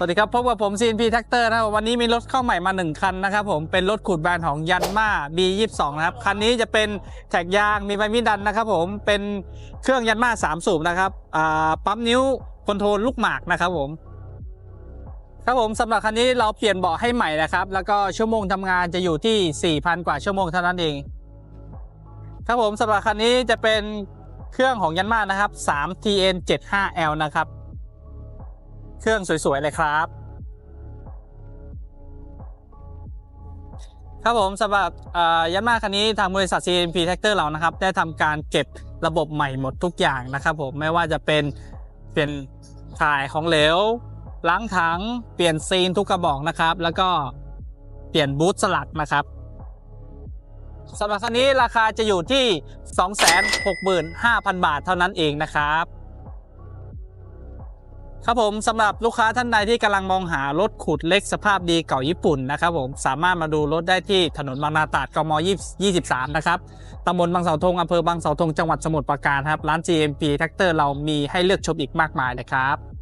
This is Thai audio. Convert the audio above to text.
สวัสดีครับพบกับผม CNP Tractor นะครับวันนี้มีรถเข้าใหม่มา 1 คันนะครับผมเป็นรถขุดแบรนด์ของยันมา B22 นะครับ คันนี้จะเป็นแท็กยางมีใบมีดันนะครับผมเป็นเครื่องยันมา3 สูบนะครับปั๊มนิ้วคอนโทรลลูกหมากนะครับผม ครับผมสำหรับคันนี้เราเปลี่ยนเบาะให้ใหม่นะครับ แล้วก็ชั่วโมงทำงานจะอยู่ที่ 4,000 กว่าชั่วโมงเท่านั้นเอง ครับผมสำหรับคันนี้จะเป็นเครื่องของยันมานะครับ 3 TN 75L นะครับ เครื่องสวยๆเลยครับ ครับผมสำหรับยันมาคันนี้ทางบริษัท CNP Tractor เรานะครับ ได้ทำการเก็บระบบใหม่หมดทุกอย่างนะครับผมไม่ว่าจะเป็นเปลี่ยนถ่ายของเหลวล้างถังเปลี่ยนซีนทุกกระบอกนะครับ แล้วก็เปลี่ยนบูทสลักนะครับสำหรับคันนี้ราคาจะอยู่ที่ 265,000 บาทเท่านั้นเองนะครับ ครับผมสำหรับลูกค้าท่านใดที่กำลังมองหารถขุดเล็กสภาพดีเก่าญี่ปุ่นนะครับผมสามารถมาดูรถได้ที่ถนนบางนาตราดกม23 นะครับตำบลบางเสาธงอำเภอบางเสาธงจังหวัดสมุทรปราการครับร้าน GMP Tractor เรามีให้เลือกชมอีกมากมายเลยครับ